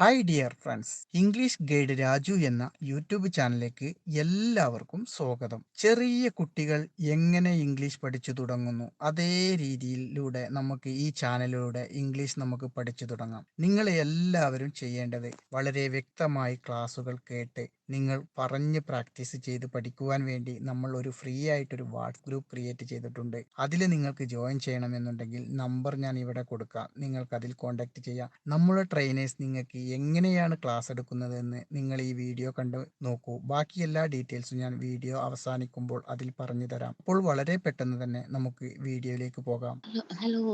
Hi dear friends English guide Raju എന്ന YouTube ചാനലിലേക്ക് എല്ലാവർക്കും സ്വാഗതം. ചെറിയ കുട്ടികൾ എങ്ങനെ ഇംഗ്ലീഷ് പഠിച്ചു തുടങ്ങുന്നു? അതേ രീതിയിലൂടെ നമുക്ക് ഈ ചാനലിലൂടെ ഇംഗ്ലീഷ് നമുക്ക് പഠിച്ചു തുടങ്ങാം. നിങ്ങൾ എല്ലാവരും ചെയ്യേണ്ടത് വളരെ വ്യക്തമായി ക്ലാസുകൾ കേട്ട് നിങ്ങൾ പറഞ്ഞ് പ്രാക്ടീസ് ചെയ്ത് പഠിക്കുവാൻ വേണ്ടി നമ്മൾ ഒരു ഫ്രീ ആയിട്ടൊരു വാട്സ് ഗ്രൂപ്പ് ക്രിയേറ്റ് ചെയ്തിട്ടുണ്ട്. അതിൽ നിങ്ങൾക്ക് ജോയിൻ ചെയ്യണമെന്നുണ്ടെങ്കിൽ നമ്പർ ഞാൻ ഇവിടെ കൊടുക്കാം. നിങ്ങൾക്ക് അതിൽ കോൺടാക്ട് ചെയ്യാം. നമ്മുടെ ട്രെയിനേഴ്സ് നിങ്ങൾക്ക് എങ്ങനെയാണ് ക്ലാസ് എടുക്കുന്നതെന്ന് നിങ്ങൾ ഈ വീഡിയോ കണ്ട് നോക്കൂ. ബാക്കി എല്ലാ ഡീറ്റെയിൽസും ഞാൻ വീഡിയോ അവസാനിക്കുമ്പോൾ അതിൽ പറഞ്ഞു തരാം. അപ്പോൾ വളരെ പെട്ടെന്ന് തന്നെ നമുക്ക് വീഡിയോയിലേക്ക് പോകാം. ഹലോ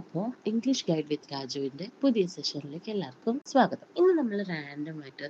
അപ്പോൾ ഇംഗ്ലീഷ് ഗൈഡ് വിത്ത് രാജുവിന്റെ പുതിയ സെഷനിലേക്ക് എല്ലാവർക്കും സ്വാഗതം. ഇന്ന് നമ്മൾ റാൻഡം ആയിട്ട്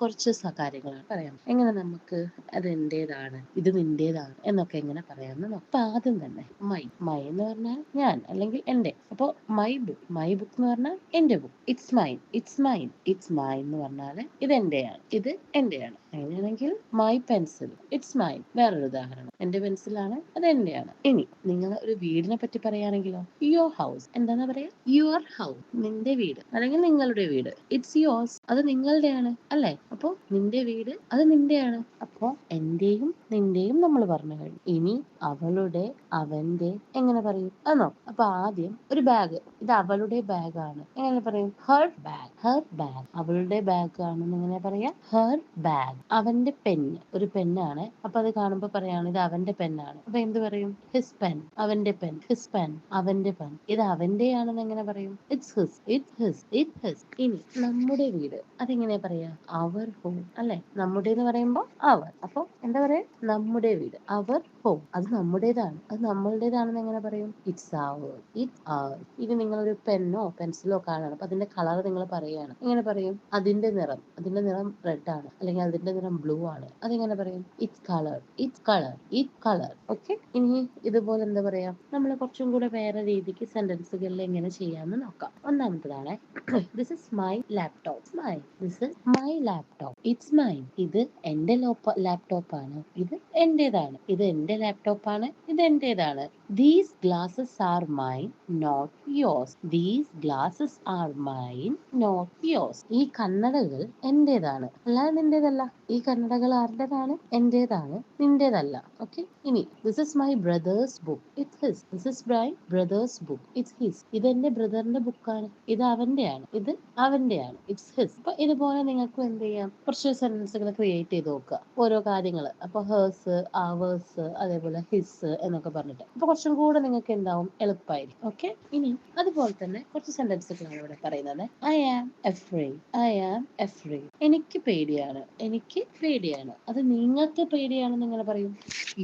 കുറച്ച് കാര്യങ്ങളാണ് പറയാം. എങ്ങനെ നമുക്ക് അത് എന്റേതാണ് ഇത് നിന്റേതാണ് എന്നൊക്കെ എങ്ങനെ പറയാമെന്ന് നോക്കാം. അപ്പൊ ആദ്യം തന്നെ മൈ മൈ എന്ന് പറഞ്ഞാൽ ഞാൻ അല്ലെങ്കിൽ എന്റെ അപ്പോൾ മൈ ബുക്ക് മൈ ബുക്ക് എന്ന് പറഞ്ഞാൽ എന്റെ book it's mine it's mine it's mine എന്ന് പറഞ്ഞാൽ ഇത് എന്റെയാണ് ഇത് എന്റെയാണ്. അങ്ങനെയാണെങ്കിൽ മൈ പെൻസിൽ ഇറ്റ്സ് മൈ വേറൊരു ഉദാഹരണം. എന്റെ പെൻസിലാണ് അത് എന്റെയാണ്. ഇനി നിങ്ങൾ ഒരു വീടിനെ പറ്റി പറയുകയാണെങ്കിലോ? യുവർ ഹൗസ് എന്താന്ന് പറയാ? യുവർ ഹൗസ് നിന്റെ വീട്. അല്ലെങ്കിൽ നിങ്ങളുടെ വീട്. ഇറ്റ്സ് യുവേഴ്സ് അത് നിങ്ങളുടെയാണ് അല്ലെ? അപ്പോ നിന്റെ വീട് അത് നിന്റെയാണ്. എന്റെയും നിന്റെയും നമ്മൾ പറഞ്ഞു കഴിഞ്ഞു. ഇനി അവളുടെ അവന്റെ എങ്ങനെ പറയും? അത് നോക്കാം. അപ്പൊ ആദ്യം ഒരു ബാഗ് ഇത് അവളുടെ ബാഗ് ആണ്. എങ്ങനെ പറയും? ഹർ ബാഗ് ഹർ ബാഗ് അവളുടെ ബാഗ് ആണെന്ന് എങ്ങനെ പറയാ? ഹർ ബാഗ് അവന്റെ പെന്ന് ഒരു പെണ്ണാണ് അപ്പൊ അത് കാണുമ്പോ പറയാണ് ഇത് അവന്റെ പെണ്ണാണ് അപ്പൊ എന്ത് പറയും? ഹിസ് പെൻ അവന്റെ പെൻ ഹിസ് പെൻ അവന്റെ പെൻ ഇത് അവന്റെ ആണെന്ന് എങ്ങനെ പറയും? It's his it his it his ഇനി നമ്മുടെ വീട്. അതെങ്ങനെ പറയാ? അവർ ഹോം അല്ലെ? നമ്മുടെ എന്ന് പറയുമ്പോ അവർ അപ്പൊ എന്താ പറയാ? നമ്മുടെ വീട് അവർ ഹോം അത് നമ്മുടേതാണ്. അത് നമ്മളുടേതാണെന്ന് എങ്ങനെ പറയും? ഇറ്റ്സ് അവർ ഇറ്റ് അവർ ഇനി നിങ്ങളൊരു പെന്നോ പെൻസിലോ കാണണം അപ്പൊ അതിന്റെ കളർ നിങ്ങൾ പറയാണ് എങ്ങനെ പറയും? അതിന്റെ നിറം. അതിന്റെ നിറം റെഡ് ആണ്. അല്ലെങ്കിൽ അതിന്റെ നിറം ബ്ലൂ ആണ്. അതെങ്ങനെ പറയും? It's colour it's colour it colour okay ഇനി ഇതുപോലെ എന്താ പറയാ? നമ്മൾ കുറച്ചും കൂടെ വേറെ രീതിക്ക് സെന്റൻസുകളിൽ എങ്ങനെ ചെയ്യാമെന്ന് നോക്കാം. ഒന്നാമത്തതാണ് this is my laptop my this is my laptop it's mine ഇത് എന്റെ ലാപ്ടോപ്പ് ആണ്. ഇത് എന്റേതാണ്. ഇത് എന്റെ ലാപ്ടോപ്പ് ആണ് ഇത് എന്റേതാണ് these glasses are mine not yours these glasses are mine not yours ഈ കണ്ണടകൾ എന്റേതാണ്? അല്ലാതെ നിന്റേതല്ല. ഈ കണ്ണടകൾ ആരുടേതാണ്? എന്റേതാണ്. നിന്റേതല്ല. ഓക്കെ ഇനി this is my brother's book it his this is my brother's book it his ഇത് എന്റെ ബ്രദറിന്റെ ബുക്കാണ് ഇത് അവന്റെയാണ്. ഇത് അവന്റെയാണ്. ഇറ്റ്സ് ഹിസ് അപ്പൊ ഇതുപോലെ നിങ്ങൾക്ക് എന്ത് ചെയ്യാം? കുറച്ച് സെന്റൻസുകൾ ക്രിയേറ്റ് ചെയ്ത് നോക്കുക. ഓരോ കാര്യങ്ങൾ അപ്പൊ ഹേഴ്സ് അവേഴ്സ് അതേപോലെ ഹിസ് എന്നൊക്കെ പറഞ്ഞിട്ട്. അപ്പൊ കുറച്ചും കൂടെ നിങ്ങൾക്ക് എന്താവും? എളുപ്പമായിരിക്കും ഓക്കെ ഇനി അതുപോലെ തന്നെ കുറച്ച് സെന്റൻസുകളാണ് ഇവിടെ പറയുന്നത്. ഐ ആം എഫ്രീ ഐ ആം എഫ്രീ എനിക്ക് പേടിയാണ്. എനിക്ക് പേടിയാണ്. അത് നിങ്ങൾക്ക് പേടിയാണെന്ന് എങ്ങനെ പറയും?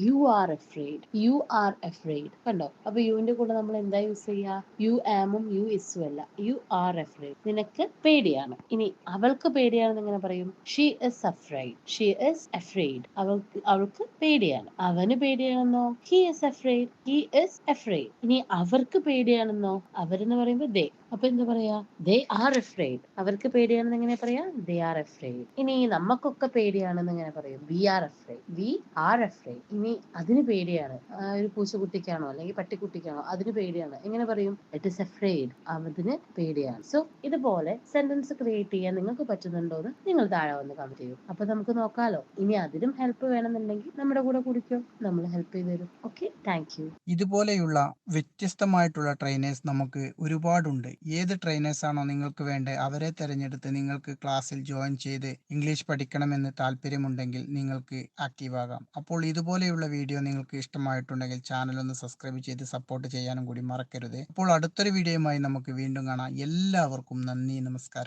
You are afraid you are afraid കണ്ടോ? അപ്പൊ യുവിന്റെ കൂടെ നമ്മൾ എന്താ യൂസ് ചെയ്യുക യു ആമും യു ഇസും അല്ല. യു ആർ എഫ്രീഡ് നിനക്ക് പേടിയാണ്. ഇനി അവൾക്ക് പേടിയാണെന്ന് എങ്ങനെ പറയും? She is afraid she is afraid അവൾക്ക് അവൾക്ക് പേടിയാണ്. അവന് പേടിയാണെന്നോ? He is afraid he is afraid ഇനി അവർക്ക് പേടിയാണെന്നോ? അവരെന്ന് പറയുമ്പോൾ ദേ അപ്പൊ എന്താ പറയാ? ദേ ആർ അഫ്രൈഡ് അവർക്ക് പേടിയാണെന്ന് എങ്ങനെ പറയാ? ദേ ആർ അഫ്രൈഡ് ഇനി നമുക്കൊക്കെ പേടിയാണെന്ന് എങ്ങനെ പറയും? We are afraid we are afraid ഇനി അതിന് പേടിയാണ്. ഒരു പൂച്ചക്കുട്ടിക്കാണോ? അല്ലെങ്കിൽ പട്ടിക്കുട്ടിക്കാണോ? അതിന് പേടിയാണ്. എങ്ങനെ പറയും? ഇറ്റ് ഇസ് അഫ്രൈഡ് അതിന് പേടിയാണ്. സോ ഇതുപോലെ സെന്റൻസ് ക്രിയേറ്റ് ചെയ്യാൻ നിങ്ങൾക്ക് പറ്റുന്നുണ്ടോ എന്ന് നിങ്ങൾ താഴെ വന്ന് കമന്റ് ചെയ്യും. അപ്പൊ നമുക്ക് നോക്കാലോ. ഇനി അതിനും ഹെൽപ്പ് വേണമെന്നുണ്ടെങ്കിൽ നമ്മുടെ കൂടെ കുടിക്കും. നമ്മൾ ഹെൽപ്പ് ചെയ്തു തരും. Okay thank you. ഇതുപോലെയുള്ള വ്യത്യസ്തമായിട്ടുള്ള ട്രെയിനേഴ്സ് നമുക്ക് ഒരുപാടുണ്ട്. ഏത് ട്രെയിനേഴ്സ് ആണോ നിങ്ങൾക്ക് വേണ്ടത് അവരെ തിരഞ്ഞെടുത്ത് നിങ്ങൾക്ക് ക്ലാസ്സിൽ ജോയിൻ ചെയ്ത് ഇംഗ്ലീഷ് പഠിക്കണമെന്ന് താല്പര്യമുണ്ടെങ്കിൽ നിങ്ങൾക്ക് ആക്റ്റീവ് ആകാം. അപ്പോൾ ഇതുപോലെയുള്ള വീഡിയോ നിങ്ങൾക്ക് ഇഷ്ടമായിട്ടുണ്ടെങ്കിൽ ചാനൽ ഒന്ന് സബ്സ്ക്രൈബ് ചെയ്ത് സപ്പോർട്ട് ചെയ്യാനും കൂടി മറക്കരുത്. അപ്പോൾ അടുത്തൊരു വീഡിയോയുമായി നമുക്ക് വീണ്ടും കാണാം. എല്ലാവർക്കും നന്ദി നമസ്കാരം.